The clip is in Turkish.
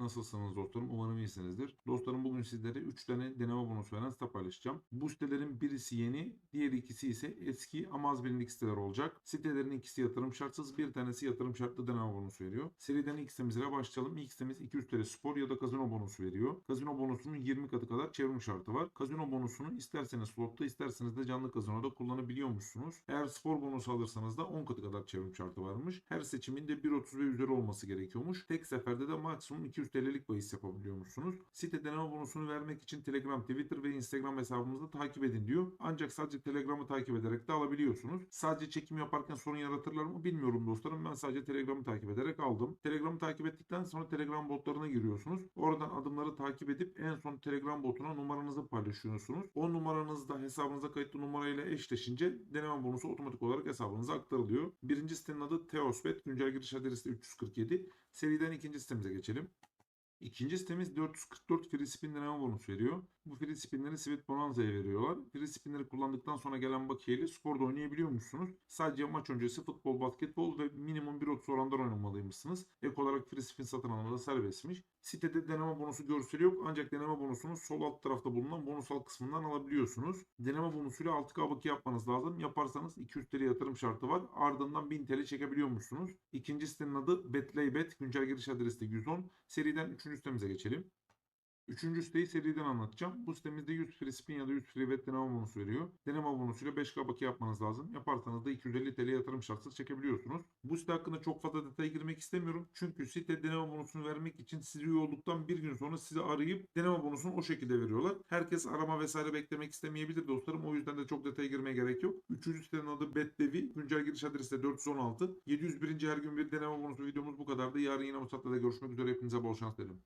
Nasılsınız dostlarım? Umarım iyisinizdir. Dostlarım bugün sizlere 3 tane deneme bonusu veren site paylaşacağım. Bu sitelerin birisi yeni, diğer ikisi ise eski ama az bilindik siteler olacak. Sitelerin ikisi yatırım şartsız, bir tanesi yatırım şartlı deneme bonusu veriyor. Seriden ilk sitemizle başlayalım. İlk sitemiz 200 TL spor ya da kazino bonusu veriyor. Kazino bonusunun 20 katı kadar çevrim şartı var. Kazino bonusunu isterseniz slotta isterseniz de canlı kazinoda kullanabiliyormuşsunuz. Eğer spor bonusu alırsanız da 10 katı kadar çevrim şartı varmış. Her seçimin de 1.30 ve üzeri olması gerekiyormuş. Tek seferde de maksimum 200 TL'lik bahis yapabiliyormuşsunuz. Site deneme bonusunu vermek için Telegram, Twitter ve Instagram hesabımızı takip edin diyor. Ancak sadece Telegram'ı takip ederek de alabiliyorsunuz. Sadece çekim yaparken sorun yaratırlar mı bilmiyorum dostlarım. Ben sadece Telegram'ı takip ederek aldım. Telegram'ı takip ettikten sonra Telegram botlarına giriyorsunuz. Oradan adımları takip edip en son Telegram botuna numaranızı paylaşıyorsunuz. O numaranızda hesabınıza kayıtlı numarayla eşleşince deneme bonusu otomatik olarak hesabınıza aktarılıyor. Birinci sitenin adı Teosbet. Güncel giriş adresi de 347. Seriden ikinci sitemize geçelim. İkinci sitemiz 444 free spin deneme bonusu veriyor. Bu free spinleri Sweet Bonanza'ya veriyorlar. Free spinleri kullandıktan sonra gelen bakiyeyle sporda oynayabiliyormuşsunuz. Sadece maç öncesi futbol, basketbol ve minimum 1.30 oranda oynamalıymışsınız. Ek olarak free spin satın almada serbestmiş. Sitede deneme bonusu görseli yok ancak deneme bonusunu sol alt tarafta bulunan bonusal kısmından alabiliyorsunuz. Deneme bonusuyla 6K bakiye yapmanız lazım. Yaparsanız 200 TL yatırım şartı var. Ardından 1000 TL çekebiliyormuşsunuz. İkinci sitenin adı Betlaybet. Güncel giriş adresi de 110. Seriden 3. sitemize geçelim. Üçüncü siteyi seriden anlatacağım. Bu sitemizde 100 free spin ya da 100 free bet deneme bonusu veriyor. Deneme bonusuyla 5K bakiye yapmanız lazım. Yaparsanız da 250 TL yatırım şartsız çekebiliyorsunuz. Bu site hakkında çok fazla detaya girmek istemiyorum. Çünkü site deneme bonusunu vermek için sizi üye olduktan bir gün sonra sizi arayıp deneme bonusunu o şekilde veriyorlar. Herkes arama vesaire beklemek istemeyebilir dostlarım. O yüzden de çok detaya girmeye gerek yok. Üçüncü sitenin adı BetDevi. Güncel giriş adresi de 416. 701. her gün bir deneme bonusu videomuz bu kadardı. Yarın yine bu saatte görüşmek üzere. Hepinize bol şans dilerim.